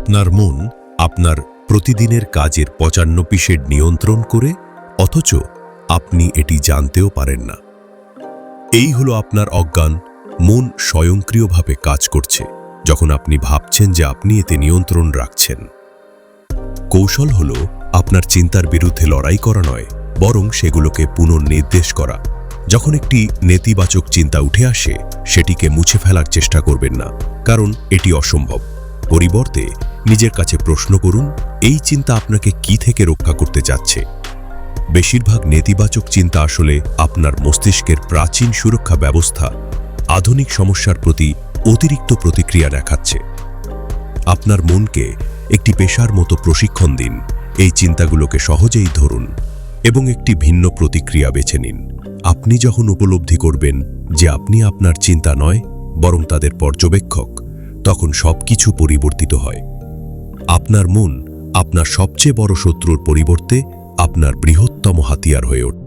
আপনার মন আপনার প্রতিদিনের কাজের পঁচান্ন পিসের নিয়ন্ত্রণ করে, অথচ আপনি এটি জানতেও পারেন না। এই হলো আপনার অজ্ঞান, মন স্বয়ংক্রিয়ভাবে কাজ করছে, যখন আপনি ভাবছেন যে আপনি এতে নিয়ন্ত্রণ রাখছেন। কৌশল হল আপনার চিন্তার বিরুদ্ধে লড়াই করা নয়, বরং সেগুলোকে পুনর্নির্দেশ করা। যখন একটি নেতিবাচক চিন্তা উঠে আসে, সেটিকে মুছে ফেলার চেষ্টা করবেন না, কারণ এটি অসম্ভব। পরিবর্তে নিজের কাছে প্রশ্ন করুন, এই চিন্তা আপনাকে কি থেকে রক্ষা করতে যাচ্ছে? বেশিরভাগ নেতিবাচক চিন্তা আসলে আপনার মস্তিষ্কের প্রাচীন সুরক্ষা ব্যবস্থা আধুনিক সমস্যার প্রতি অতিরিক্ত প্রতিক্রিয়া দেখাচ্ছে। আপনার মনকে একটি পেশার মতো প্রশিক্ষণ দিন, এই চিন্তাগুলোকে সহজেই ধরুন এবং একটি ভিন্ন প্রতিক্রিয়া বেছে নিন। আপনি যখন উপলব্ধি করবেন যে আপনি আপনার চিন্তা নয়, বরং তাদের পর্যবেক্ষক, তখন সবকিছু পরিবর্তিত হয়। আপনার মন আপনার সবচেয়ে বড় শত্রুর পরিবর্তে আপনার বৃহত্তম হাতিয়ার হয়ে ওঠে।